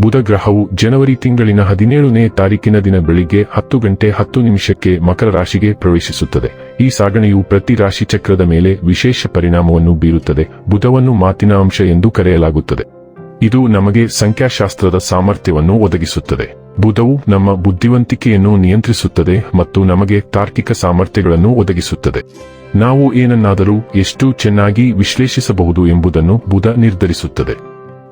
ಬುಧ ಗ್ರಹವು ಜನವರಿ ತಿಂಗಳಿನ ಹದಿನೇಳನೇ ತಾರೀಕಿನ ದಿನ ಬೆಳಿಗ್ಗೆ ಹತ್ತು ಗಂಟೆ ಹತ್ತು ನಿಮಿಷಕ್ಕೆ ಮಕರ ರಾಶಿಗೆ ಪ್ರವೇಶಿಸುತ್ತದೆ. ಈ ಸಾಗಣೆಯು ಪ್ರತಿ ರಾಶಿ ಚಕ್ರದ ಮೇಲೆ ವಿಶೇಷ ಪರಿಣಾಮವನ್ನು ಬೀರುತ್ತದೆ. ಬುಧವನ್ನು ಮಾತಿನ ಅಂಶ ಎಂದು ಕರೆಯಲಾಗುತ್ತದೆ. ಇದು ನಮಗೆ ಸಂಖ್ಯಾಶಾಸ್ತ್ರದ ಸಾಮರ್ಥ್ಯವನ್ನು ಒದಗಿಸುತ್ತದೆ. ಬುಧವು ನಮ್ಮ ಬುದ್ಧಿವಂತಿಕೆಯನ್ನು ನಿಯಂತ್ರಿಸುತ್ತದೆ ಮತ್ತು ನಮಗೆ ತಾರ್ಕಿಕ ಸಾಮರ್ಥ್ಯಗಳನ್ನು ಒದಗಿಸುತ್ತದೆ. ನಾವು ಏನನ್ನಾದರೂ ಎಷ್ಟು ಚೆನ್ನಾಗಿ ವಿಶ್ಲೇಷಿಸಬಹುದು ಎಂಬುದನ್ನು ಬುಧ ನಿರ್ಧರಿಸುತ್ತದೆ.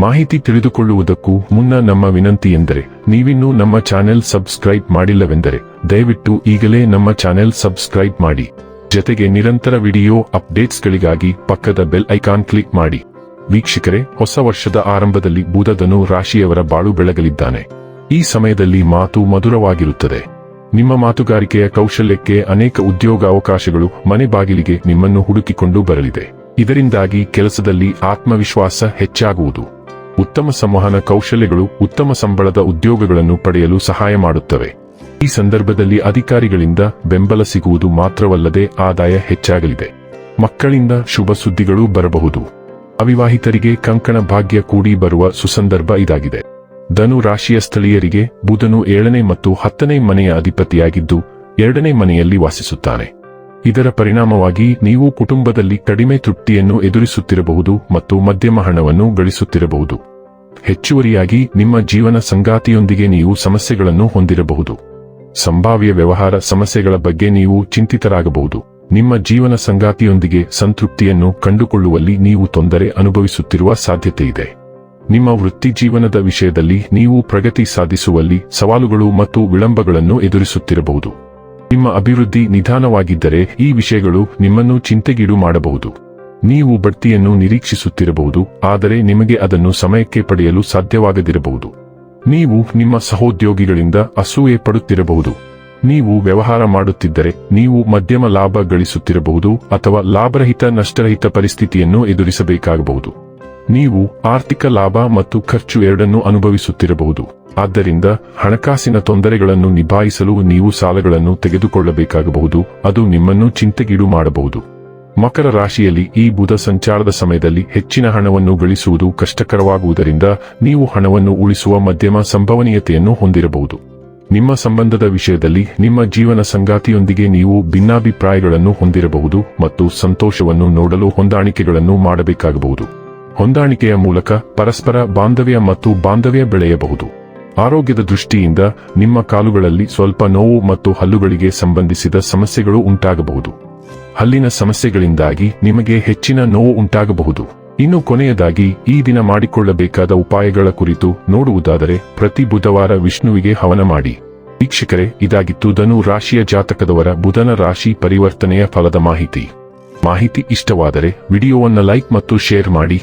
ಮಾಹಿತಿ ತಿಳಿದುಕೊಳ್ಳುವುದಕ್ಕೂ ಮುನ್ನ ನಮ್ಮ ವಿನಂತಿ ಎಂದರೆ, ನೀವಿನ್ನೂ ನಮ್ಮ ಚಾನೆಲ್ ಸಬ್ಸ್ಕ್ರೈಬ್ ಮಾಡಿಲ್ಲವೆಂದರೆ, ದಯವಿಟ್ಟು ಈಗಲೇ ನಮ್ಮ ಚಾನೆಲ್ ಸಬ್ಸ್ಕ್ರೈಬ್ ಮಾಡಿ. ಜತೆಗೆ ನಿರಂತರ ವಿಡಿಯೋ ಅಪ್ಡೇಟ್ಸ್ಗಳಿಗಾಗಿ ಪಕ್ಕದ ಬೆಲ್ ಐಕಾನ್ ಕ್ಲಿಕ್ ಮಾಡಿ. ವೀಕ್ಷಕರೇ, ಹೊಸ ವರ್ಷದ ಆರಂಭದಲ್ಲಿ ಬುಧದನು ರಾಶಿಯವರ ಬಾಳು ಬೆಳಗಲಿದ್ದಾನೆ. ಈ ಸಮಯದಲ್ಲಿ ಮಾತು ಮಧುರವಾಗಿರುತ್ತದೆ. ನಿಮ್ಮ ಮಾತುಗಾರಿಕೆಯ ಕೌಶಲ್ಯಕ್ಕೆ ಅನೇಕ ಉದ್ಯೋಗ ಅವಕಾಶಗಳು ಮನೆ ಬಾಗಿಲಿಗೆ ನಿಮ್ಮನ್ನು ಹುಡುಕಿಕೊಂಡು ಬರಲಿದೆ. ಇದರಿಂದಾಗಿ ಕೆಲಸದಲ್ಲಿ ಆತ್ಮವಿಶ್ವಾಸ ಹೆಚ್ಚಾಗುವುದು. ಉತ್ತಮ ಸಂವಹನ ಕೌಶಲ್ಯಗಳು ಉತ್ತಮ ಸಂಬಳದ ಉದ್ಯೋಗಗಳನ್ನು ಪಡೆಯಲು ಸಹಾಯ ಮಾಡುತ್ತವೆ. ಈ ಸಂದರ್ಭದಲ್ಲಿ ಅಧಿಕಾರಿಗಳಿಂದ ಬೆಂಬಲ ಸಿಗುವುದು ಮಾತ್ರವಲ್ಲದೆ ಆದಾಯ ಹೆಚ್ಚಾಗಲಿದೆ. ಮಕ್ಕಳಿಂದ ಶುಭ ಸುದ್ದಿಗಳು ಬರಬಹುದು. ಅವಿವಾಹಿತರಿಗೆ ಕಂಕಣ ಭಾಗ್ಯ ಕೂಡಿ ಬರುವ ಸುಸಂದರ್ಭ ಇದಾಗಿದೆ. ಧನು ರಾಶಿಯ ಸ್ಥಳೀಯರಿಗೆ ಬುಧನು ಏಳನೇ ಮತ್ತು ಹತ್ತನೇ ಮನೆಯ ಅಧಿಪತಿಯಾಗಿದ್ದು, ಎರಡನೇ ಮನೆಯಲ್ಲಿ ವಾಸಿಸುತ್ತಾನೆ. ಇದರ ಪರಿಣಾಮವಾಗಿ ನೀವು ಕುಟುಂಬದಲ್ಲಿ ಕಡಿಮೆ ತೃಪ್ತಿಯನ್ನು ಎದುರಿಸುತ್ತಿರಬಹುದು ಮತ್ತು ಮಧ್ಯಮ ಹಣವನ್ನು ಗಳಿಸುತ್ತಿರಬಹುದು. ಹೆಚ್ಚುವರಿಯಾಗಿ ನಿಮ್ಮ ಜೀವನ ಸಂಗಾತಿಯೊಂದಿಗೆ ನೀವು ಸಮಸ್ಯೆಗಳನ್ನು ಹೊಂದಿರಬಹುದು. ಸಂಭಾವ್ಯ ವ್ಯವಹಾರ ಸಮಸ್ಯೆಗಳ ಬಗ್ಗೆ ನೀವು ಚಿಂತಿತರಾಗಬಹುದು. ನಿಮ್ಮ ಜೀವನ ಸಂಗಾತಿಯೊಂದಿಗೆ ಸಂತೃಪ್ತಿಯನ್ನು ಕಂಡುಕೊಳ್ಳುವಲ್ಲಿ ನೀವು ತೊಂದರೆ ಅನುಭವಿಸುತ್ತಿರುವ ಸಾಧ್ಯತೆಯಿದೆ ನಿಮ್ಮ ವೃತ್ತಿ ಜೀವನದ ವಿಷಯದಲ್ಲಿ ನೀವು ಪ್ರಗತಿ ಸಾಧಿಸುವಲ್ಲಿ ಸವಾಲುಗಳು ಮತ್ತು ವಿಳಂಬಗಳನ್ನು ಎದುರಿಸುತ್ತಿರಬಹುದು. ನಿಮ್ಮ ಅಭಿವೃದ್ಧಿ ನಿಧಾನವಾಗಿದ್ದರೆ ಈ ವಿಷಯಗಳು ನಿಮ್ಮನ್ನು ಚಿಂತೆಗೀಡು ಮಾಡಬಹುದು. ನೀವು ಬಡ್ತಿಯನ್ನು ನಿರೀಕ್ಷಿಸುತ್ತಿರಬಹುದು, ಆದರೆ ನಿಮಗೆ ಅದನ್ನು ಸಮಯಕ್ಕೆ ಪಡೆಯಲು ಸಾಧ್ಯವಾಗದಿರಬಹುದು. ನೀವು ನಿಮ್ಮ ಸಹೋದ್ಯೋಗಿಗಳಿಂದ ಅಸೂಯೆ ಪಡುತ್ತಿರಬಹುದು. ನೀವು ವ್ಯವಹಾರ ಮಾಡುತ್ತಿದ್ದರೆ ನೀವು ಮಧ್ಯಮ ಲಾಭ ಗಳಿಸುತ್ತಿರಬಹುದು ಅಥವಾ ಲಾಭರಹಿತ ನಷ್ಟರಹಿತ ಪರಿಸ್ಥಿತಿಯನ್ನು ಎದುರಿಸಬೇಕಾಗಬಹುದು. ನೀವು ಆರ್ಥಿಕ ಲಾಭ ಮತ್ತು ಖರ್ಚು ಎರಡನ್ನೂ ಅನುಭವಿಸುತ್ತಿರಬಹುದು. ಆದ್ದರಿಂದ ಹಣಕಾಸಿನ ತೊಂದರೆಗಳನ್ನು ನಿಭಾಯಿಸಲು ನೀವು ಸಾಲಗಳನ್ನು ತೆಗೆದುಕೊಳ್ಳಬೇಕಾಗಬಹುದು. ಅದು ನಿಮ್ಮನ್ನು ಚಿಂತೆಗೀಡು ಮಾಡಬಹುದು. ಮಕರ ರಾಶಿಯಲ್ಲಿ ಈ ಬುಧ ಸಂಚಾರದ ಸಮಯದಲ್ಲಿ ಹೆಚ್ಚಿನ ಹಣವನ್ನು ಗಳಿಸುವುದು ಕಷ್ಟಕರವಾಗುವುದರಿಂದ ನೀವು ಹಣವನ್ನು ಉಳಿಸುವ ಮಧ್ಯಮ ಸಂಭವನೀಯತೆಯನ್ನು ಹೊಂದಿರಬಹುದು. ನಿಮ್ಮ ಸಂಬಂಧದ ವಿಷಯದಲ್ಲಿ ನಿಮ್ಮ ಜೀವನ ಸಂಗಾತಿಯೊಂದಿಗೆ ನೀವು ಭಿನ್ನಾಭಿಪ್ರಾಯಗಳನ್ನು ಹೊಂದಿರಬಹುದು ಮತ್ತು ಸಂತೋಷವನ್ನು ನೋಡಲು ಹೊಂದಾಣಿಕೆಗಳನ್ನು ಮಾಡಬೇಕಾಗಬಹುದು. ಹೊಂದಾಣಿಕೆಯ ಮೂಲಕ ಪರಸ್ಪರ ಬಾಂಧವ್ಯ ಮತ್ತು ಬಾಂಧವ್ಯ ಬೆಳೆಯಬಹುದು. ಆರೋಗ್ಯದ ದೃಷ್ಟಿಯಿಂದ ನಿಮ್ಮ ಕಾಲುಗಳಲ್ಲಿ ಸ್ವಲ್ಪ ನೋವು ಮತ್ತು ಹಲ್ಲುಗಳಿಗೆ ಸಂಬಂಧಿಸಿದ ಸಮಸ್ಯೆಗಳು ಉಂಟಾಗಬಹುದು. ಹಲ್ಲಿನ ಸಮಸ್ಯೆಗಳಿಂದಾಗಿ ನಿಮಗೆ ಹೆಚ್ಚಿನ ನೋವು ಉಂಟಾಗಬಹುದು. ಇನ್ನು ಕೊನೆಯದಾಗಿ, ಈ ದಿನ ಮಾಡಿಕೊಳ್ಳಬೇಕಾದ ಉಪಾಯಗಳ ಕುರಿತು ನೋಡುವುದಾದರೆ, ಪ್ರತಿ ಬುಧವಾರ ವಿಷ್ಣುವಿಗೆ ಹವನ ಮಾಡಿ. ವೀಕ್ಷಕರೇ, ಇದಾಗಿತ್ತು ಧನು ರಾಶಿಯ ಜಾತಕದವರ ಬುಧನ ರಾಶಿ ಪರಿವರ್ತನೆಯ ಫಲದ ಮಾಹಿತಿ. ಮಾಹಿತಿ ಇಷ್ಟವಾದರೆ, ವಿಡಿಯೋವನ್ನು ಲೈಕ್ ಮತ್ತು ಶೇರ್ ಮಾಡಿ.